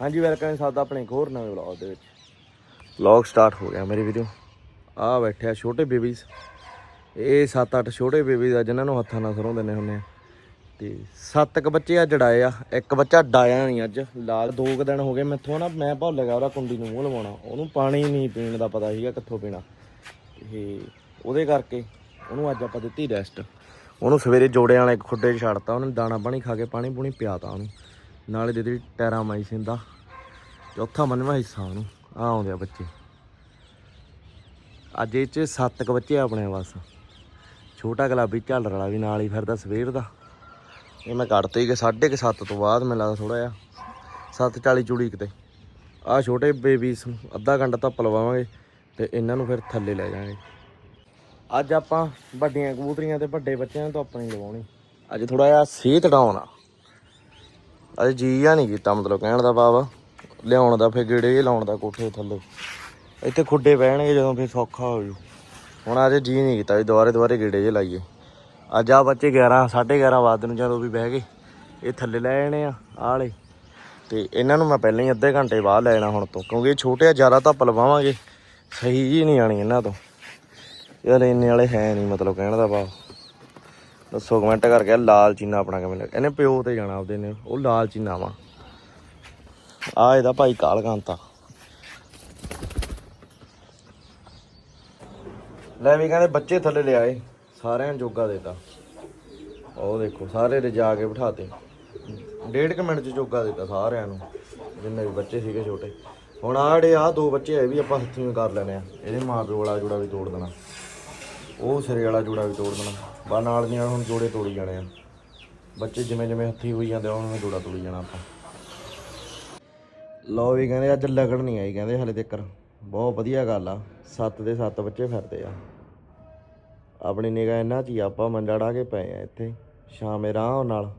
ਹਾਂਜੀ ਵੈਲਕਮ ਸਾਡਾ ਆਪਣੇ ਇੱਕ ਹੋਰ ਨਵੇਂ ਵਲੌਗ ਦੇ ਵਿੱਚ। ਵਲੌਗ ਸਟਾਰਟ ਹੋ ਗਿਆ ਮੇਰੀ ਵੀਡੀਓ ਆ ਬੈਠਿਆ ਛੋਟੇ ਬੇਬੀਜ਼ ਇਹ 7-8 ਛੋਟੇ ਬੇਬੀਜ਼ ਆ, ਜਿਨ੍ਹਾਂ ਨੂੰ ਹੱਥਾਂ ਨਾਲ ਸਰੋਂ ਦਿੰਦੇ ਹੁੰਦੇ ਆ। ਤੇ ਸੱਤ ਕ ਬੱਚੇ ਅੱਜ ਡਾਏ ਆ। ਇੱਕ ਬੱਚਾ ਡਾਇਆ ਨਹੀਂ ਅੱਜ। ਲਾਲ ਦੋ ਕੁ ਦਿਨ ਹੋ ਗਏ ਮੈਥੋਂ ਨਾ, ਮੈਂ ਭੁੱਲ ਗਿਆ ਉਹਦਾ ਕੁੰਡੀ ਨੂੰ ਮੂੰਹ ਲਵਾਉਣਾ। ਉਹਨੂੰ ਪਾਣੀ ਨਹੀਂ ਪੀਣ ਦਾ ਪਤਾ ਸੀਗਾ ਕਿੱਥੋਂ ਪੀਣਾ। ਇਹ ਉਹਦੇ ਕਰਕੇ ਉਹਨੂੰ ਅੱਜ ਆਪਾਂ ਦਿੱਤੀ ਰੈਸਟ ਉਹਨੂੰ ਸਵੇਰੇ ਜੋੜਿਆਂ ਵਾਲੇ ਖੁੱਡੇ 'ਚ ਛੱਡਤਾ, ਉਹਨੇ ਦਾਣਾ ਪਾਣੀ ਖਾ ਕੇ ਪਾਣੀ ਪੂਣੀ ਪਿਆਤਾ ਉਹਨੂੰ। ਨਾਲੇ ਦੇ ਦਿੱਤੀ ਟੈਰਾਮਾਈਸਿਨ ਦਾ ਚੌਥਾ ਮੰਨਵਾ ਹਿੱਸਾ ਉਹਨੂੰ। ਆ ਆਉਂਦੇ ਆ ਬੱਚੇ। ਅੱਜ ਇਹ 'ਚ ਸੱਤ ਕ ਬੱਚੇ ਆ ਆਪਣੇ ਬਸ। ਛੋਟਾ ਗੁਲਾਬੀ ਝਾਲਰ ਵਾਲਾ ਵੀ ਨਾਲ ਹੀ ਫਿਰਦਾ ਸਵੇਰ ਦਾ। ਇਹ ਮੈਂ ਕੱਢਤੇ ਹੀ ਕਿ 7:30 ਤੋਂ ਬਾਅਦ ਮੈਨੂੰ ਲੱਗਦਾ ਥੋੜਾ ਜਿਹਾ। 7:40 ਚੂੜੀ ਕਿਤੇ। ਆ ਛੋਟੇ ਬੇਬੀਸ ਨੂੰ ਅੱਧਾ ਘੰਟਾ ਧੁੱਪ ਲਵਾਵਾਂਗੇ ਤੇ ਇਹਨਾਂ ਨੂੰ ਫਿਰ ਥੱਲੇ ਲੈ ਜਾਵਾਂਗੇ। ਅੱਜ ਆਪਾਂ ਵੱਡੀਆਂ ਕਬੂਤਰੀਆਂ ਤੇ ਵੱਡੇ ਬੱਚਿਆਂ ਤੋਂ ਆਪਣੀ ਲਵਾਉਣੀ। ਅੱਜ ਥੋੜਾ ਜਿਹਾ ਸਿਹਤ ਡਾਊਨ ਆ। ਅੱਜ ਜੀ ਜਾਂ ਨਹੀਂ ਕੀਤਾ, ਮਤਲਬ ਕਹਿਣ ਦਾ ਭਾਵ ਲਿਆਉਣ ਦਾ ਫਿਰ ਗੇੜੇ ਜਿਹੇ ਲਾਉਣ ਦਾ ਕੋਠੇ ਥੱਲੇ। ਇੱਥੇ ਖੁੱਡੇ ਪੈਣਗੇ ਜਦੋਂ ਫਿਰ ਸੌਖਾ ਹੋ ਜੂ। ਹੁਣ ਅੱਜ ਜੀ ਨਹੀਂ ਕੀਤਾ ਵੀ ਦੁਬਾਰੇ ਦੁਬਾਰੇ ਗੇੜੇ ਜੇ ਲਾਈਏ। ਅੱਜ ਆ ਬੱਚੇ 11 11:30 ਵਜੇ ਨੂੰ ਜਦੋਂ ਵੀ ਬਹਿ ਗਏ। ਇਹ ਥੱਲੇ ਲੈ ਜਾਣੇ ਆ ਆਹ ਵਾਲੇ ਤੇ ਇਹਨਾਂ ਨੂੰ ਮੈਂ ਪਹਿਲਾਂ ਹੀ ਅੱਧੇ ਘੰਟੇ ਬਾਅਦ ਲੈ ਜਾਣਾ ਹੁਣ ਤੋਂ, ਕਿਉਂਕਿ ਇਹ ਛੋਟੇ ਆ, ਜ਼ਿਆਦਾ ਧੁੱਪ ਲਵਾਵਾਂਗੇ। ਸਹੀ ਜੀ ਨਹੀਂ ਆਣੀ ਇਹਨਾਂ ਤੋਂ। ਯਾਰ ਇੰਨੇ ਵਾਲੇ ਹੈ ਨਹੀਂ, ਮਤਲਬ ਕਹਿਣ ਦਾ ਭਾਵ। ਦੱਸੋ ਕਮੈਂਟ ਕਰਕੇ ਲਾਲ ਚੀਨਾ ਆਪਣਾ ਕਿਵੇਂ ਲੱਗ? ਇਹਨੇ ਪਿਓ ਤੇ ਜਾਣਾ ਆਪਦੇ ਨੇ, ਉਹ ਲਾਲ ਚੀਨਾ ਵਾ। ਆ ਇਹਦਾ ਭਾਈ ਕਾਲ ਕਾਂਤਾ। ਲੈ ਵੀ ਕਹਿੰਦੇ ਬੱਚੇ ਥੱਲੇ ਲਿਆਏ ਸਾਰਿਆਂ ਨੂੰ ਜੋਗਾ ਦੇਤਾ ਉਹ ਦੇਖੋ, ਸਾਰੇ ਰਜਾ ਕੇ ਬਿਠਾਤੇ। ਡੇਢ ਕੁ ਮਿੰਟ ਚ ਜੋਗਾ ਦਿੱਤਾ ਸਾਰਿਆਂ ਨੂੰ, ਜਿੰਨੇ ਵੀ ਬੱਚੇ ਸੀਗੇ ਛੋਟੇ। ਹੁਣ ਆਹ ਜਿਹੜੇ ਆ ਦੋ ਬੱਚੇ ਇਹ ਵੀ ਆਪਾਂ ਹੱਥੀਂ ਕਰ ਲੈਣੇ ਆ। ਇਹਦੇ ਮਾਂ ਪਿਓ ਵਾਲਾ ਜੋੜਾ ਵੀ ਤੋੜ ਦੇਣਾ। ਉਹ ਸਿਰੇ ਵਾਲਾ ਜੋੜਾ ਵੀ ਤੋੜ ਦੇਣਾ। ਬਾ ਨਾਲ ਦੀਆਂ ਹੁਣ ਜੋੜੇ ਤੋੜੀ ਜਾਣੇ ਆ। ਬੱਚੇ ਜਿਵੇਂ ਜਿਵੇਂ ਹੱਥੀ ਹੋਈ ਜਾਂਦੇ ਆ, ਉਹਨਾਂ ਜੋੜਾ ਤੋੜੀ ਜਾਣਾ ਆਪਾਂ। ਲੋ ਵੀ ਕਹਿੰਦੇ ਅੱਜ ਲਗੜ ਨਹੀਂ ਆਈ ਕਹਿੰਦੇ ਹਲੇ ਤੱਕ ਬਹੁਤ ਵਧੀਆ ਗੱਲ ਆ। ਸੱਤ ਦੇ ਸੱਤ ਬੱਚੇ ਫਿਰਦੇ ਆ। ਆਪਣੀ ਨਿਗਾਹ ਇਹਨਾਂ 'ਚ ਹੀ ਆਪਾਂ ਮੰਜਾ ਢਾ ਕੇ ਪਏ ਆ ਇੱਥੇ। ਸ਼ਾਮੇ ਰਾਹ ਨਾਲ।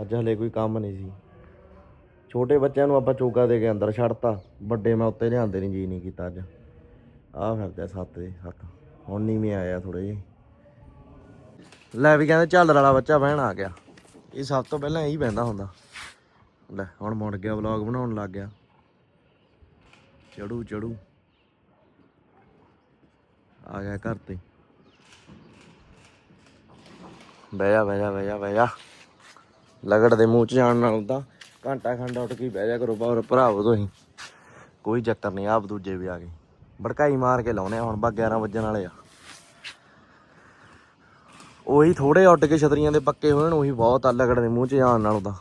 ਅੱਜ ਹਲੇ ਕੋਈ ਕੰਮ ਨਹੀਂ ਸੀ। ਛੋਟੇ ਬੱਚਿਆਂ ਨੂੰ ਆਪਾਂ ਚੋਗਾ ਦੇ ਕੇ ਅੰਦਰ ਛੱਡਤਾ। ਵੱਡੇ ਮੈਂ ਉੱਤੇ ਲਿਆਂਦੇ ਨਹੀਂ, ਜੀ ਨਹੀਂ ਕੀਤਾ ਅੱਜ। ਆਹ ਫਿਰਦੇ ਆ ਸੱਤ ਦੇ ਸੱਤ। ਹੁਣ ਨਹੀਂ ਵੀ ਆਇਆ ਥੋੜੇ ਜਿਹੇ। ਲੈ ਵੀ ਕਹਿੰਦੇ ਝਾਲਰ ਵਾਲਾ ਬੱਚਾ ਬਹਿਣ ਆ ਗਿਆ। ਇਹ ਸਭ ਤੋਂ ਪਹਿਲਾਂ ਇਹੀ ਬਹਿੰਦਾ ਹੁੰਦਾ। ਲੈ, ਹੁਣ ਮੁੜ ਗਿਆ ਵਲੌਗ ਬਣਾਉਣ ਲੱਗ ਗਿਆ। ਚੜੂ ਚੜੂ। ਆ ਗਿਆ ਘਰ ਤੇ। ਬਹਿ ਜਾ ਬਹਿ ਜਾ ਬਹਿ ਜਾ ਬਹਿ ਜਾ। ਲਗੜ ਦੇ ਮੂੰਹ ਚ ਜਾਣ ਨਾਲ ਹੁੰਦਾ ਘੰਟਾ ਖੰਡ ਉੱਠ ਕੇ ਬਹਿ ਜਾ ਕਰੋ ਬਾਹਰ ਭਰਾਵੋ ਤੁਸੀਂ। ਕੋਈ ਚੱਕਰ ਨਹੀਂ, ਆਪ ਦੂਜੇ ਵੀ ਆ ਗਏ। ਭੜਕਾਈ ਮਾਰ ਕੇ ਲਾਉਨੇ ਆ, ਹੁਣ ਬਾ 11 ਵੱਜਣ ਵਾਲੇ ਆ। ਉਹੀ ਥੋੜੇ ਉੱਡ ਕੇ ਛਤਰੀਆਂ ਦੇ ਪੱਕੇ ਹੋਣ ਉਹੀ ਬਹੁਤ ਆ ਲਗੜ ਦੇ ਮੂੰਹ ਚ ਜਾਣ ਨਾਲ ਉਹਦਾ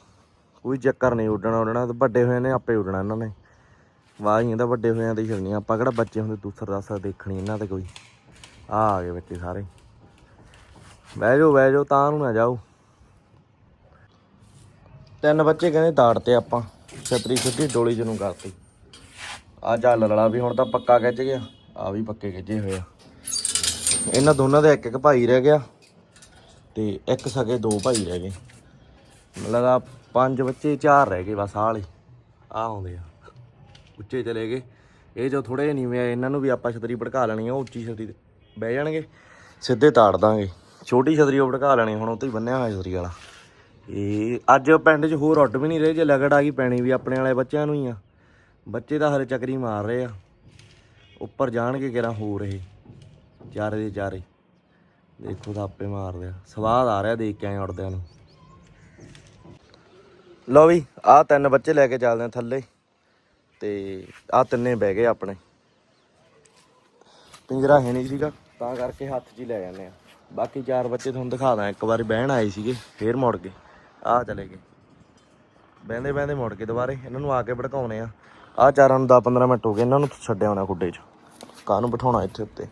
ਕੋਈ ਚੱਕਰ ਨਹੀਂ ਉੱਡਣਾ ਉੱਡਣਾ ਤੇ ਵੱਡੇ ਹੋਏ ਨੇ, ਆਪੇ ਉੱਡਣਾ ਇਹਨਾਂ ਨੇ। ਵਾਹੀਆਂ ਦਾ ਵੱਡੇ ਹੋਇਆਂ ਦੀ ਛੜਨੀ ਆਪਾਂ ਕਿਹੜਾ ਬੱਚੇ ਹੁੰਦੇ ਦੂਸਰ ਦਾਸਾ ਦੇਖਣੀ ਇਹਨਾਂ ਤੇ ਕੋਈ। ਆ ਆ ਗਏ ਬੱਚੇ ਸਾਰੇ। ਬਹਿ ਜਾਓ ਬਹਿ ਜਾਓ, ਤਾਂ ਨੂੰ ਨਾ ਜਾਓ। ਤਿੰਨ ਬੱਚੇ ਕਹਿੰਦੇ ਤਾੜਤੇ ਆਪਾਂ, ਛਤਰੀ ਸਿੱਧੀ ਡੋਲੀ ਚ ਨੂੰ ਕਰਤੀ। ਆ ਚੱਲ ਰਲਾ ਵੀ ਹੁਣ ਤਾਂ ਪੱਕਾ ਖਿੱਚ ਗਿਆ। ਆ ਵੀ ਪੱਕੇ ਖਿੱਚੇ ਹੋਏ ਆ। ਇਹਨਾਂ ਦੋਨਾਂ ਦੇ ਇੱਕ ਇੱਕ ਭਾਈ ਰਹਿ ਗਿਆ ਤੇ ਇੱਕ ਸਕੇ ਦੋ ਭਾਈ ਰਹਿ ਗਏ। ਮਤਲਬ ਆ ਪੰਜ ਬੱਚੇ, ਚਾਰ ਰਹਿ ਗਏ ਬਸ ਆਹ ਵਾਲੇ ਆ ਆਉਂਦੇ ਆ। ਉੱਚੇ ਚਲੇ ਗਏ। ਇਹ ਜੋ ਥੋੜੇ ਨੀਵੇਂ ਆ, ਇਹਨਾਂ ਨੂੰ ਵੀ ਆਪਾਂ ਛਤਰੀ ਭੜਕਾ ਲੈਣੀ ਆ, ਉਹ ਉੱਚੀ ਛਤਰੀ ਤੇ ਬਹਿ ਜਾਣਗੇ। ਸਿੱਧੇ ਤਾੜ ਦਾਂਗੇ। ਛੋਟੀ ਛਤਰੀ ਉਹ ਭੜਕਾ ਲੈਣੀ, ਹੁਣ ਉਹ ਉੱਤੇ ਹੀ ਬੰਨਿਆ ਹੋਇਆ ਛਤਰੀ ਵਾਲਾ। ਇਹ ਅੱਜ ਪਿੰਡ 'ਚ ਹੋਰ ਉੱਡ ਵੀ ਨਹੀਂ ਰਹੇ, ਜੇ ਲਗੜ ਆ ਗਈ, ਪੈਣੀ ਵੀ ਆਪਣੇ ਵਾਲੇ ਬੱਚਿਆਂ ਨੂੰ ਹੀ ਆ। ਬੱਚੇ ਤਾਂ ਹਰੇ ਚੱਕਰੀ ਮਾਰ ਰਹੇ ਆ। ਉੱਪਰ ਜਾਣਗੇ ਕਿਹੜਾ ਹੋ ਰਹੇ। ਚਾਰੇ ਦੇ ਚਾਰੇ। ਦੇਖੋ ਤਾਂ ਆਪੇ ਮਾਰਦੇ ਆ ਸਵਾਦ ਆ ਰਿਹਾ ਦੇਖ ਕੇ ਆਏ ਉੜਦਿਆਂ ਨੂੰ। ਲਓ ਵੀ, ਆਹ ਤਿੰਨ ਬੱਚੇ ਲੈ ਕੇ ਚੱਲਦੇ ਆ ਥੱਲੇ। ਤੇ ਆਹ ਤਿੰਨੇ ਬਹਿ ਗਏ ਆਪਣੇ। ਪਿੰਜਰਾ ਹੈ ਨਹੀਂ ਸੀਗਾ, ਤਾਂ ਕਰਕੇ ਹੱਥ 'ਚ ਹੀ ਲੈ ਜਾਂਦੇ ਆ। ਬਾਕੀ ਚਾਰ ਬੱਚੇ ਤੁਹਾਨੂੰ ਦਿਖਾ ਦਾਂ, ਇੱਕ ਵਾਰੀ ਬਹਿਣ ਆਏ ਸੀਗੇ, ਫੇਰ ਮੁੜ ਗਏ। ਆ ਚਲੇ ਗਏ। ਬਹਿੰਦੇ ਬਹਿੰਦੇ ਮੁੜ ਕੇ ਦੁਬਾਰੇ। ਇਹਨਾਂ ਨੂੰ ਆ ਕੇ ਭੜਕਾਉਣੇ ਆ। ਆਹ ਚਾਰਾਂ ਨੂੰ 10-15 ਮਿੰਟ ਹੋ ਗਏ, ਇਹਨਾਂ ਨੂੰ ਛੱਡਿਆ ਹੋਣਾ ਖੁੱਡੇ 'ਚ। ਕਾਹਨੂੰ ਬਿਠਾਉਣਾ ਇੱਥੇ ਉੱਤੇ?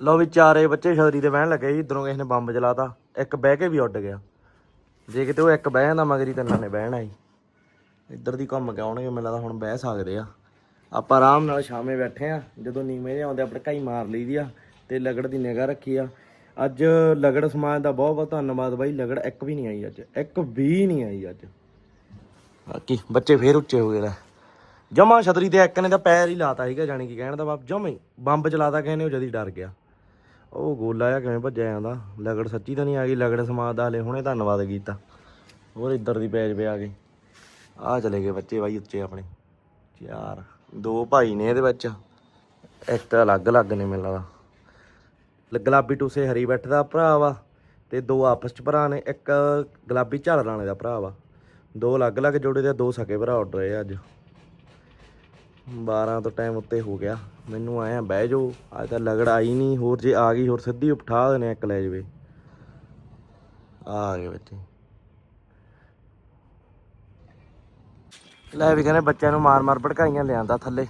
ਲਓ ਵੀ ਚਾਰੇ ਬੱਚੇ ਛਤਰੀ ਤੇ ਬਹਿਣ ਲੱਗੇ ਜੀ, ਇਧਰੋਂ ਕਿਸੇ ਨੇ ਬੰਬ ਚਲਾਤਾ ਇੱਕ ਬਹਿ ਕੇ ਵੀ ਉੱਡ ਗਿਆ। ਜੇ ਕਿਤੇ ਉਹ ਇੱਕ ਬਹਿ ਜਾਂਦਾ, ਮਗਰੀ ਤਿੰਨਾਂ ਨੇ ਬਹਿਣਾ ਹੀ ਇੱਧਰ ਦੀ ਘੁੰਮ ਕੇ ਆਉਣਗੇ, ਮੈਨੂੰ ਲੱਗਦਾ ਹੁਣ ਬਹਿ ਸਕਦੇ ਆ। ਆਪਾਂ ਆਰਾਮ ਨਾਲ ਸ਼ਾਮੇ ਬੈਠੇ ਆ, ਜਦੋਂ ਨੀਵੇਂ ਜਿਹੇ ਆਉਂਦੇ, ਆਪਣੇ ਕਾਈ ਮਾਰ ਲਈਦੀ ਆ, ਤੇ ਲਗੜ ਦੀ ਨਿਗਾਹ ਰੱਖੀ ਆ। ਅੱਜ ਲਗੜ ਸਮਾਜ ਦਾ ਬਹੁਤ ਬਹੁਤ ਧੰਨਵਾਦ ਬਾਈ, ਲਗੜ ਇੱਕ ਵੀ ਨਹੀਂ ਆਈ ਅੱਜ, ਇੱਕ ਵੀ ਨਹੀਂ ਆਈ ਅੱਜ। ਬਾਕੀ ਬੱਚੇ ਫੇਰ ਉੱਚੇ ਹੋ ਗਏ ਲੈ। ਜਮਾ ਛਤਰੀ ਤੇ ਇੱਕ ਨੇ ਤਾਂ ਪੈਰ ਹੀ ਲਾਤਾ ਸੀਗਾ, ਜਾਣੀ ਕਿ ਕਹਿਣ ਦਾ ਬਾਪ, ਜਮਾ ਹੀ। ਬੰਬ ਚਲਾਤਾ ਕਿਸੇ ਨੇ, ਉਹ ਜਦੀ ਡਰ ਗਿਆ। ਉਹ ਗੋਲਾ ਆ ਕਿਵੇਂ ਭੱਜਿਆ ਜਾਂਦਾ। ਲਗੜ ਸੱਚੀ ਤਾਂ ਨਹੀਂ ਆ ਗਈ, ਲਗੜ ਸਮਾਜ ਦਾ ਹਲੇ ਹੁਣੇ ਧੰਨਵਾਦ ਕੀਤਾ। ਹੋਰ ਇੱਧਰ ਦੀ ਪੈਜ ਪਿਆ ਆ ਗਈ ਆ ਚਲੇ ਗਏ ਬੱਚੇ ਬਾਈ ਉੱਚੇ ਆਪਣੇ। ਚਾਰ ਦੋ ਭਾਈ ਨੇ ਇਹਦੇ ਵਿੱਚ। ਇੱਕ ਤਾਂ ਅਲੱਗ-ਅਲੱਗ ਨੇ ਮੈਨੂੰ ਲੱਗਦਾ। ਗੁਲਾਬੀ ਟੂਸੇ ਹਰੀ ਬੱਠ ਦਾ ਭਰਾ ਵਾ, ਤੇ ਦੋ ਆਪਸ ਚ ਭਰਾ ਨੇ। ਇੱਕ ਗੁਲਾਬੀ ਝਾੜ ਲਾਣੇ ਦਾ ਭਰਾ ਵਾ। ਦੋ ਅਲੱਗ-ਅਲੱਗ ਜੋੜੇ ਦੇ, ਦੋ ਸਕੇ ਭਰਾ ਉੱਡ ਰਹੇ ਆ ਅੱਜ। 12 ਤੋਂ ਟਾਈਮ ਉੱਤੇ ਹੋ ਗਿਆ। ਮੈਨੂੰ ਆਇਆ ਬਹਿ ਜਾਓ। ਅੱਜ ਤਾਂ ਲਗੜ ਆਈ ਨਹੀਂ ਹੋਰ ਜੇ ਆ ਗਈ, ਹੋਰ ਸਿੱਧੀ ਉਠਾ ਦੇਣੇ ਇੱਕ ਲੈ ਜਵੇ। ਆ ਗਏ ਬੱਚੇ। ਲੈ ਵੀ ਕਹਿੰਦੇ ਬੱਚਿਆਂ ਨੂੰ ਮਾਰ ਮਾਰ ਭੜਕਾਈਆਂ ਲਿਆਂਦਾ ਥੱਲੇ।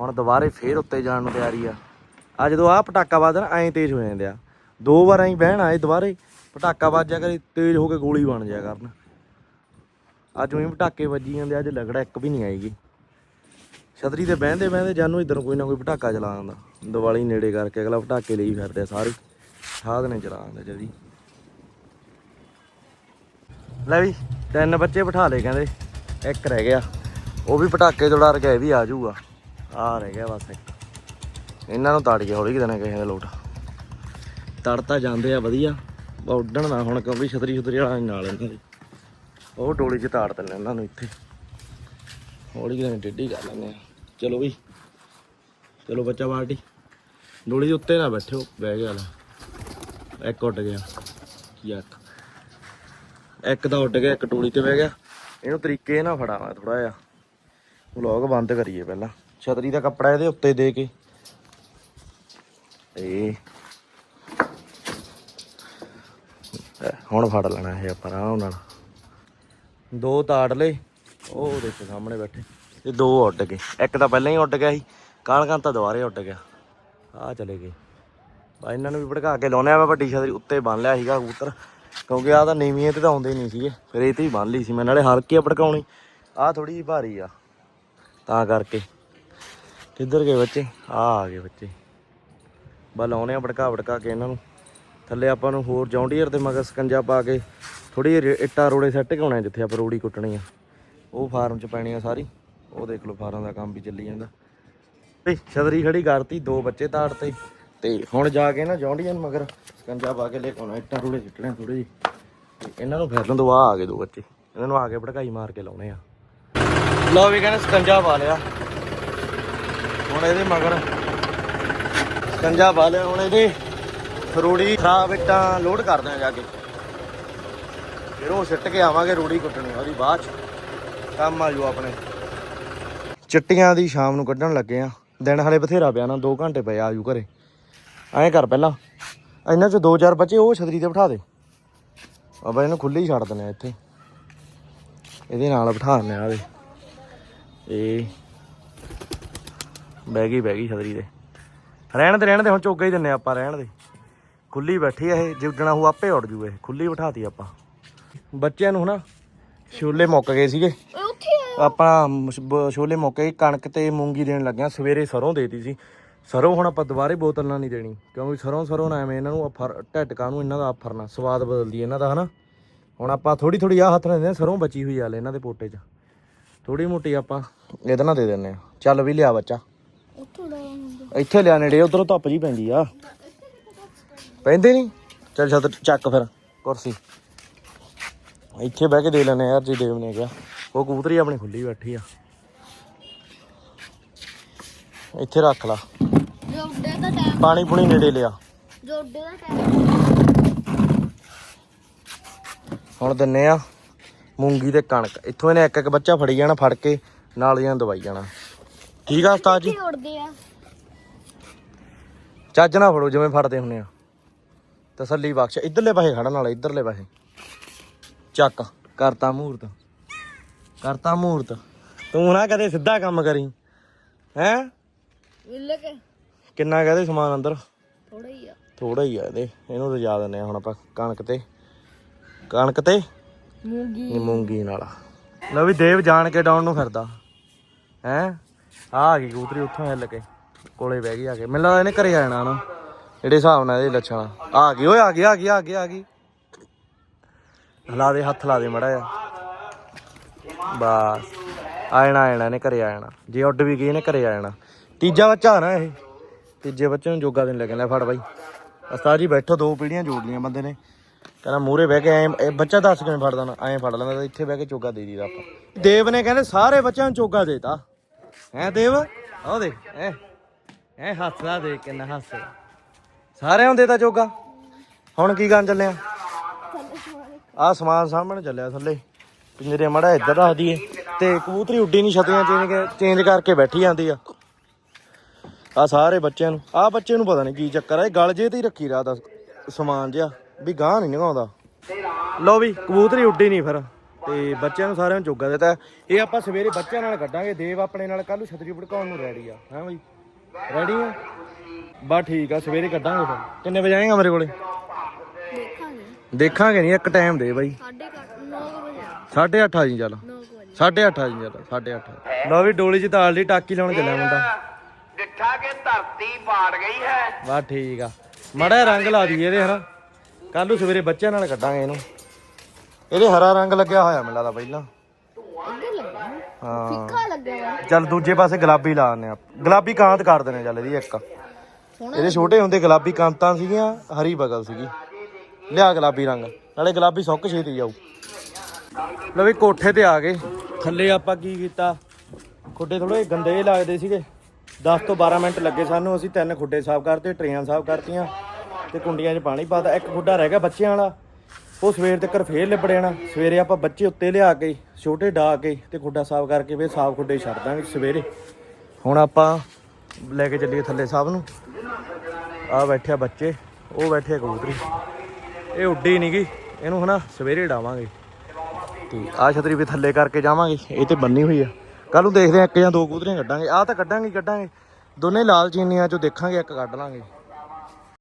ਹੁਣ ਦੁਬਾਰੇ ਫੇਰ ਉੱਤੇ ਜਾਣ ਨੂੰ ਤਿਆਰੀ ਆ। ਆ ਜਦੋਂ ਆ ਪਟਾਕਾ ਵੱਜਦਾ ਨਾ, ਐਂ ਤੇਜ਼ ਹੋ ਜਾਂਦੇ ਆ। ਦੋ ਵਾਰ ਐਂ ਬਹਿਣ ਆਏ ਦੁਬਾਰੇ, ਪਟਾਕਾ ਵੱਜਿਆ ਕਰੇ, ਤੇਜ਼ ਹੋ ਕੇ ਗੋਲੀ ਬਣ ਜਾਇਆ ਕਰਨ। ਅੱਜ ਉਹੀ ਪਟਾਕੇ ਵੱਜੀ ਜਾਂਦੇ ਅੱਜ ਲਗੜਾ ਇੱਕ ਵੀ ਨਹੀਂ ਆਏਗੀ ਛਤਰੀ ਤੇ ਬਹਿੰਦੇ ਬਹਿੰਦੇ ਜਾਨੂੰ ਇਧਰ ਕੋਈ ਨਾ ਕੋਈ ਪਟਾਕਾ ਚਲਾ ਜਾਂਦਾ ਦੀਵਾਲੀ ਨੇੜੇ ਕਰਕੇ ਅਗਲਾ ਪਟਾਕੇ ਲਈ ਫਿਰਦੇ ਆ ਸਾਰੇ। ਸਾਧ ਨੇ ਚਲਾ ਦਿੰਦੇ ਜਦੀ। ਲੈ ਵੀ, ਤਿੰਨ ਬੱਚੇ ਬਿਠਾ ਲਏ ਕਹਿੰਦੇ, ਇੱਕ ਰਹਿ ਗਿਆ। ਉਹ ਵੀ ਪਟਾਕੇ ਤੋਂ ਡਰ ਗਿਆ, ਇਹ ਵੀ ਆ ਜਾਊਗਾ। ਆ ਰਹਿ ਗਿਆ ਬਸ ਇੱਕ। ਇਹਨਾਂ ਨੂੰ ਤੜ ਗਿਆ ਹੌਲੀ ਕਿਤੇ ਨਾ ਕਿਸੇ ਦਾ ਲੋਟ। ਤੜ ਤਾਂ ਜਾਂਦੇ ਆ ਵਧੀਆ। ਬਾ ਉੱਡਣ ਨਾ ਹੁਣ ਕਿਉਂਕਿ ਛਤਰੀ ਛਤਰੀ ਵਾਲਾ ਨਾਲ ਇਹਨਾਂ ਦੀ। ਉਹ ਟੋਲੀ 'ਚ ਤਾੜ ਦਿੰਦੇ ਇਹਨਾਂ ਨੂੰ ਇੱਥੇ। ਹੌਲੀ ਕਿਤੇ ਟੇਢੀ ਕਰ ਲੈਂਦੇ ਆ। ਚਲੋ ਵੀ। ਚਲੋ ਬੱਚਾ ਪਾਰਟੀ। ਡੋਲੀ ਦੇ ਉੱਤੇ ਨਾ ਬੈਠਿਓ ਬਹਿ ਗਿਆ ਲੈ ਇੱਕ ਉੱਡ ਗਿਆ। ਯਾਕ ਇੱਕ? ਤਾਂ ਉੱਡ ਗਿਆ, ਇੱਕ ਟੋਲੀ ਤੇ ਬਹਿ ਗਿਆ। ਇਹਨੂੰ ਤਰੀਕੇ ਨਾਲ ਫੜਾ ਥੋੜਾ ਜਿਹਾ। ਵਲੌਗ ਬੰਦ ਕਰੀਏ ਪਹਿਲਾਂ। ਛਤਰੀ ਦਾ ਕੱਪੜਾ ਇਹਦੇ ਉੱਤੇ ਦੇ ਕੇ। ਇਹ ਹੁਣ ਫੜ ਲੈਣਾ ਇਹ ਆਪਾਂ ਆਰਾਮ ਨਾਲ। ਦੋ ਤਾੜ ਲਏ। ਉਹ ਦੇਖੋ ਸਾਹਮਣੇ ਬੈਠੇ। ਤੇ ਦੋ ਉੱਡ ਗਏ। ਇੱਕ ਤਾਂ ਪਹਿਲਾਂ ਹੀ ਉੱਡ ਗਿਆ ਸੀ ਕਾਲ ਕਾਂ ਤਾਂ ਦੁਬਾਰੇ ਉੱਡ ਗਿਆ। ਆ ਚਲੇ ਗਏ। ਬਾ ਇਹਨਾਂ ਨੂੰ ਵੀ ਭੜਕਾ ਕੇ ਲਾਉਣੇ ਆ, ਮੈਂ ਵੱਡੀ ਛਤਰੀ ਉੱਤੇ ਬੰਨ ਲਿਆ ਸੀਗਾ ਕਬੂਤਰ। ਕਿਉਂਕਿ ਆ ਤਾਂ ਨੀਵੀਆਂ ਤੇ ਤਾਂ ਆਉਂਦੇ ਨਹੀਂ ਸੀਗੇ। ਫਿਰ ਇਹ ਤੇ ਹੀ ਬੰਨ ਲਈ ਸੀ ਮੈਂ, ਨਾਲੇ ਹਲਕੀ ਆ ਭੜਕਾਉਣੀ। ਆ ਥੋੜੀ ਜਿਹੀ ਭਾਰੀ ਆ। ਤਾਂ ਕਰਕੇ। ਕਿੱਧਰ ਗਏ ਬੱਚੇ? ਆ ਆ ਗਏ ਬੱਚੇ। ਬਾ ਲਾਉਣੇ ਆ ਭੜਕਾ ਭੜਕਾ ਕੇ ਇਹਨਾਂ ਨੂੰ। ਥੱਲੇ ਆਪਾਂ ਨੂੰ ਹੋਰ ਜੌਂਡੀਅਰ ਤੇ ਮਗਰ ਸਕੰਜਾ ਪਾ ਕੇ ਥੋੜੀ ਜਿਹੀ ਇੱਟਾਂ ਰੋੜੇ ਸੈੱਟ ਕੇ ਆਉਣੇ ਜਿੱਥੇ ਆਪਾਂ ਰੋੜੀ ਕੁੱਟਣੀ ਆ। ਉਹ ਫਾਰਮ 'ਚ ਪੈਣੀ ਆ ਸਾਰੀ। ਉਹ ਦੇਖ ਲਓ, ਫਾਰਮ ਦਾ ਕੰਮ ਵੀ ਚੱਲੀ ਜਾਂਦਾ। ਤੇ ਛਤਰੀ ਖੜੀ ਕਰਤੀ, ਦੋ ਬੱਚੇ ਤਾੜਤੇ ਤੇ। ਹੁਣ ਜਾ ਕੇ ਨਾ ਜੌਂਡੀਅਨ ਮਗਰ ਸਕੰਜਾ ਪਾ ਕੇ ਲੈ ਕੇ ਆਉਣਾ, ਇੱਟਾਂ ਰੂੜੇ ਸਿੱਟਣੇ ਥੋੜੇ ਜਿਹੇ। ਇਹਨਾਂ ਨੂੰ ਫਿਰਨ ਤੋਂ ਆ ਆ ਗਏ ਦੋ ਬੱਚੇ। ਇਹਨਾਂ ਨੂੰ ਆ ਕੇ ਭੜਕਾਈ ਮਾਰ ਕੇ ਲਾਉਣੇ ਆ। ਲਓ ਵੀ ਕਹਿੰਦੇ ਸਕੰਜਾ ਪਾ ਲਿਆ। ਹੁਣ ਇਹਦੇ ਮਗਰ ਸਕੰਜਾ ਪਾ ਲਿਆ, ਹੁਣ ਇਹਦੇ ਰੂੜੀ ਖਰਾਬ ਇੱਟਾਂ ਲੋਡ ਕਰਦੇ ਆ ਜਾ ਕੇ। ਫਿਰ ਉਹ ਸਿੱਟ ਕੇ ਆਵਾਂਗੇ ਰੂੜੀ ਕੁੱਟਣੀ ਉਹਦੀ ਬਾਅਦ ਚ। ਕੰਮ ਆ ਜੂ ਆਪਣੇ। ਚਿੱਟੀਆਂ ਦੀ ਸ਼ਾਮ ਨੂੰ ਕੱਢਣ ਲੱਗੇ ਆ। ਦਿਨ ਹਲੇ ਬਥੇਰਾ ਪਿਆ ਨਾ 2 ਘੰਟੇ ਪਏ ਆ ਜੂ ਘਰੇ। ਐਂ ਕਰ ਪਹਿਲਾਂ, ਇਹਨਾਂ ਚ ਦੋ ਚਾਰ ਬੱਚੇ ਉਹ ਛਤਰੀ ਤੇ ਬਿਠਾ ਦੇ। ਆਪਾਂ ਇਹਨੂੰ ਖੁੱਲੀ ਛੱਡ ਦਿੰਦੇ ਆ ਇੱਥੇ। ਇਹਦੇ ਨਾਲ ਬਿਠਾ ਦਿੰਦੇ ਆ ਇਹ ਬਹਿ ਗਈ ਬਹਿ ਗਈ ਛਤਰੀ ਤੇ। ਰਹਿਣ ਦੇ ਰਹਿਣ ਦੇ, ਹੁਣ ਚੋਗਾ ਹੀ ਦਿੰਨੇ ਆਪਾਂ, ਰਹਿਣ ਦੇ। ਖੁੱਲੀ ਬੈਠੀ ਆ ਇਹ, ਜੇ ਉੱਡਣਾ ਹੋ ਆਪੇ ਉੱਡ ਜੂ ਇਹ। ਖੁੱਲੀ ਬਿਠਾਤੀ ਆਪਾਂ। ਬੱਚਿਆਂ ਨੂੰ ਹਨਾ, ਛੋਲੇ ਮੁੱਕ ਗਏ ਸੀਗੇ। ਆਪਾਂ ਮਸ਼- ਬ- ਛੋਲੇ ਮੁੱਕ ਕਣਕ ਤੇ ਮੂੰਗੀ ਦੇਣ ਲੱਗਿਆ ਸਵੇਰੇ ਸਰੋਂ ਦੇਤੀ ਸੀ। ਸਰੋਂ ਹੁਣ ਆਪਾਂ ਦੁਬਾਰੇ ਬੋਤਲ ਨਾਲ ਨਹੀਂ ਦੇਣੀ ਕਿਉਂਕਿ ਸਰੋਂ ਸਰੋਂ ਨਾ ਐਵੇਂ ਇਹਨਾਂ ਨੂੰ ਆਫਰ ਢੱਟਕਾ ਨੂੰ ਇਹਨਾਂ ਦਾ ਆਫਰਨਾ ਸਵਾਦ ਬਦਲਦੀ ਇਹਨਾਂ ਦਾ ਹਨਾ? ਹੁਣ ਆਪਾਂ ਥੋੜੀ ਥੋੜੀ ਆ ਹੱਥ ਨਾਲ ਦਿੰਦੇ ਹਾਂ, ਸਰੋਂ ਬਚੀ ਹੋਈ ਆ ਲੈ ਇਹਨਾਂ ਦੇ ਪੋਟੇ 'ਚ। ਥੋੜੀ ਮੋਟੀ ਆਪਾਂ ਇਹਦੇ ਨਾਲ ਦੇ ਦਿੰਨੇ ਆ ਚੱਲ ਵੀ ਲਿਆ ਬੱਚਾ। ਇੱਥੇ ਲਿਆ ਨੇੜੇ ਉਧਰੋਂ ਧੁੱਪ ਜੀ ਪੈਂਦੀ ਆ। ਪੈਂਦੇ ਨਹੀਂ? ਚੱਲ ਛੱਤ ਚੱਕ ਫਿਰ ਕੁਰਸੀ। ਇੱਥੇ ਬਹਿ ਕੇ ਦੇ ਲੈਣੇ ਯਾਰ ਜੀ ਦੇਵ ਨੇ ਕਿਹਾ। ਉਹ ਕਬੂਤਰੀ ਆਪਣੀ ਖੁੱਲੀ ਬੈਠੀ ਆ। ਇੱਥੇ ਰੱਖ ਲਾ। ਜੋਡੇ ਦਾ ਟਾਈਮ। ਪਾਣੀ ਪੁਣੀ ਨੇੜੇ ਲਿਆ। ਜੋਡੇ ਦਾ ਟਾਈਮ। ਹੁਣ ਦਿੰਨੇ ਆ ਮੂੰਗੀ ਤੇ ਕਣਕ। ਇੱਥੋਂ ਇਹਨੇ ਇੱਕ ਇੱਕ ਬੱਚਾ ਫੜੀ ਜਾਣਾ ਫੜ ਕੇ ਨਾਲ ਜਾਂ ਦਵਾਈ ਜਾਣਾ। ਠੀਕ ਆ ਉਸਤਾਦ ਜੀ? ਕੀ ਉੜਦੇ ਆ? ਚੱਜ ਨਾ ਫੜੋ ਜਿਵੇਂ ਫੜਦੇ ਹੁੰਨੇ ਆ। ਤਸੱਲੀ ਬਖਸ਼। ਇਧਰਲੇ ਪਾਸੇ ਖੜਨ ਵਾਲਾ ਇਧਰਲੇ ਪਾਸੇ। ਚੱਕ। ਕਰਤਾ ਮੂਰਤ। ਕਰਤਾ ਮੂਰਤ। ਤੂੰ ਨਾ ਕਦੇ ਸਿੱਧਾ ਕੰਮ ਕਰੀ। ਹੈ? ਕਿੰਨਾ ਕਹਦੇ ਸਮਾਨ ਅੰਦਰ? ਥੋੜਾ ਹੀ ਆ। ਥੋੜਾ ਹੀ ਆ ਇਹਦੇ। ਇਹਨੂੰ ਰਜਾ ਦਿੰਨੇ ਆ ਹੁਣ ਆਪਾਂ ਕਣਕ ਤੇ। ਕਣਕ ਤੇ? ਮੂੰਗੀ। ਮੂੰਗੀ ਨਾਲ ਲਓ ਵੀ ਦੇਵ ਜਾਣ ਕੇ ਡਾਉਣ ਨੂੰ ਫਿਰਦਾ। ਹੈ? ਆ ਗਈ ਕਬੂਤਰੀ ਉੱਥੋਂ ਹਿੱਲ ਕੇ। ਕੋਲੇ ਬਹਿ ਗਈ ਆ ਕੇ। ਮੈਨੂੰ ਲੱਗਦਾ ਇਹਨੇ ਘਰੇ ਆ ਜਾਣਾ ਨਾ ਜਿਹੜੇ ਹਿਸਾਬ ਨਾਲ ਇਹਦੇ ਲੱਛਣ ਆ। ਆ ਗਈ ਓਏ ਆ ਗਈ ਆ ਗਈ ਆ ਗਈ ਆ ਗਈ। ਲਾ ਦੇ ਹੱਥ ਲਾ ਦੇ ਮੜਾ ਜਾ ਬਸ। ਆ ਜਾਣਾ ਆ ਜਾਣਾ ਇਹਨੇ ਘਰੇ ਆ ਜਾਣਾ ਜੇ ਉੱਡ ਵੀ ਗਈ ਇਹਨੇ ਘਰੇ ਆ ਜਾਣਾ ਤੀਜਾ ਬੱਚਾ ਨਾ ਇਹ। ਤੀਜੇ ਬੱਚੇ ਨੂੰ ਜੋਗਾ ਦੇਣ ਲੱਗਣ ਲੈ ਫੜ ਬਾਈ। ਉਸਤਾਦ ਜੀ ਬੈਠੋ ਦੋ ਪੀੜੀਆਂ ਜੋੜ ਲੀਆਂ ਬੰਦੇ ਨੇ। ਕਹਿੰਦਾ ਮੂਰੇ ਬਹਿ ਕੇ ਐ ਬੱਚਾ ਦੱਸ ਕਿਵੇਂ ਫੜਦਾ ਨਾ ਐਂ ਫੜ ਲੈਂਦਾ ਇੱਥੇ ਬਹਿ ਕੇ ਚੋਗਾ ਦੇ ਦੀਦਾ ਆਪਾਂ। ਦੇਵ ਨੇ ਕਹਿੰਦੇ ਸਾਰੇ ਬੱਚਿਆਂ ਨੂੰ ਚੋਗਾ ਦੇਤਾ। ਹੈ ਦੇਵ? ਆਹ ਦੇ ਐ ਐ ਹੱਸਦਾ ਦੇ ਕਿੰਨਾ ਹੱਸ। ਸਾਰਿਆਂ ਨੂੰ ਦੇਤਾ ਚੋਗਾ ਹੁਣ ਕੀ ਕਰਨ ਚੱਲੇ ਆ? ਆ ਸਮਾਨ ਸਾਹਮਣੇ ਚੱਲਿਆ ਥੱਲੇ। ਪਿੰਜਰੇ ਮੜਾ ਇੱਧਰ ਰੱਖ ਦਈਏ। ਤੇ ਕਬੂਤਰੀ ਉੱਡੀ ਨਹੀਂ ਛਤੀਆਂ ਚੇਂਜ ਚੇਂਜ ਕਰਕੇ ਬੈਠੀ ਜਾਂਦੀ ਆ। ਆ ਸਾਰੇ ਬੱਚਿਆਂ ਨੂੰ ਆ ਬੱਚੇ ਨੂੰ ਪਤਾ ਨਹੀਂ ਕੀ ਚੱਕਰ ਆ ਇਹ ਗਲ ਜੇ ਤੇ ਹੀ ਰੱਖੀ ਰਾਤ ਸਮਾਨ ਜਿਆ ਵੀ ਗਾਂ ਨਹੀਂ ਨਿਗਾਉਂਦਾ। ਲਓ ਵੀ ਕਬੂਤਰੀ ਉੱਡੀ ਨਹੀਂ ਫਿਰ। ਤੇ ਬੱਚਿਆਂ ਨੂੰ ਸਾਰਿਆਂ ਨੂੰ ਚੋਗਾ ਦਿੱਤਾ। ਇਹ ਆਪਾਂ ਸਵੇਰੇ ਬੱਚਿਆਂ ਨਾਲ ਕੱਢਾਂਗੇ ਦੇਵ ਆਪਣੇ ਨਾਲ ਕੱਲ ਨੂੰ ਛਤਰੀ ਭੜਕਾਉਣ ਨੂੰ ਰੈਡੀ ਆ। ਹਾਂ ਬਈ? ਰੈਡੀ ਆ? ਬਾ ਠੀਕ ਆ ਸਵੇਰੇ ਕੱਢਾਂਗੇ ਫਿਰ। ਕਿੰਨੇ ਵਜੇ ਆਏਗਾ ਮੇਰੇ ਕੋਲੇ? ਦੇਖਾਂਗੇ। ਦੇਖਾਂਗੇ ਨਹੀਂ ਇੱਕ ਟਾਈਮ ਦੇ ਬਾਈ। ਸਾਢੇ 9 ਵਜੇ 8:30 ਆ ਜੀ ਚੱਲ। 9 ਵਜੇ। 8:30 ਆ ਜੀ ਚੱਲ 8:30 ਲਓ ਵੀ ਡੋਲੀ 'ਚ ਤਾਲ ਦੀ ਟਾਕੀ ਲਾਉਣ ਚੱਲਿਆ ਮੁੰਡਾ। ਡਿੱਠਾ ਕੇ ਧਰਤੀ ਪਾੜ ਗਈ ਹੈ। ਵਾਹ ਠੀਕ ਆ। ਮੜਾ ਰੰਗ ਲਾ ਦਈਏ ਇਹਦੇ ਹਨਾ। ਕੱਲ ਨੂੰ ਸਵੇਰੇ ਬੱਚਿਆਂ ਨਾਲ ਕੱਢਾਂਗੇ ਇਹਨੂੰ। ਇਹਦੇ ਹਰਾ ਰੰਗ ਲੱਗਿਆ ਹੋਇਆ ਮੈਨੂੰ ਲੱਗਦਾ ਪਹਿਲਾਂ। ਹਾਂ। ਫਿੱਕਾ ਵਾ ਚੱਲ ਦੂਜੇ ਪਾਸੇ ਗੁਲਾਬੀ ਲਾ ਦਿੰਦੇ ਆ। ਗੁਲਾਬੀ ਕਾਂਤ ਕਰ ਆ ਚੱਲ ਇਹਦੀ ਇੱਕ। ਇਹਦੇ ਛੋਟੇ ਹੁੰਦੇ ਗੁਲਾਬੀ ਕਾਂਤਾਂ ਸੀਗੀਆਂ ਹਰੀ ਬਗਲ ਸੀਗੀ। ਲਿਆ ਗੁਲਾਬੀ ਰੰਗ। ਨਾਲੇ ਗੁਲਾਬੀ ਸੁੱਕ ਛੇਤੀ ਜਾਊ ਲਓ ਵੀ ਕੋਠੇ ਤੇ ਆ ਗਏ। ਥੱਲੇ ਆਪਾਂ ਕੀ ਕੀਤਾ? ਖੁੱਡੇ ਥੋੜੇ ਗੰਦੇ ਲੱਗਦੇ ਸੀਗੇ। 10 ਤੋਂ 12 ਮਿੰਟ ਲੱਗੇ ਸਾਨੂੰ। ਅਸੀਂ ਤਿੰਨ ਖੁੱਡੇ ਸਾਫ਼ ਕਰਤੇ, ਟਰੇਆਂ ਸਾਫ਼ ਕਰਤੀਆਂ ਤੇ ਕੁੰਡੀਆਂ 'ਚ ਪਾਣੀ ਪਾਤਾ। ਇੱਕ ਖੁੱਡਾ ਰਹਿ ਗਿਆ ਬੱਚਿਆਂ ਵਾਲਾ। ਉਹ ਸਵੇਰ ਤੱਕ ਫੇਰ ਲਿਬੜ ਜਾਣਾ। ਸਵੇਰੇ ਆਪਾਂ ਬੱਚੇ ਉੱਤੇ ਲਿਆ ਕੇ, ਛੋਟੇ ਡਾ ਕੇ ਤੇ ਖੁੱਡਾ ਸਾਫ਼ ਕਰਕੇ ਫੇਰ ਸਾਫ਼ ਖੁੱਡੇ ਛੱਡ ਦਾਂਗੇ ਸਵੇਰੇ। ਹੁਣ ਆਪਾਂ ਲੈ ਕੇ ਚੱਲੀਏ ਥੱਲੇ ਸਾਹਿਬ ਨੂੰ। ਆ ਬੈਠਿਆ ਬੱਚੇ। ਉਹ ਬੈਠੇ ਆ ਕਬੂਤਰੀ। ਇਹ ਉੱਡੀ ਨਹੀਂ ਗੀ ਇਹਨੂੰ ਹਨਾ ਸਵੇਰੇ ਡਾਵਾਂਗੇ। ਤੇ ਆ। ਛਤਰੀ ਵੀ ਥੱਲੇ ਕਰਕੇ ਜਾਵਾਂਗੇ। ਇਹ ਤੇ ਬੰਨੀ ਹੋਈ ਆ। ਕੱਲ ਨੂੰ ਦੇਖਦੇ ਆ, ਇੱਕ ਜਾਂ ਦੋ ਕਬੂਤਰੀਆਂ ਕੱਢਾਂਗੇ। ਆ ਤਾਂ ਕੱਢਾਂਗੇ ਕੱਢਾਂਗੇ। ਦੋਨੇ ਲਾਲ ਚੀਨੀਆਂ ਚੋਂ ਦੇਖਾਂਗੇ, ਇੱਕ ਕੱਢ ਲਾਂਗੇ।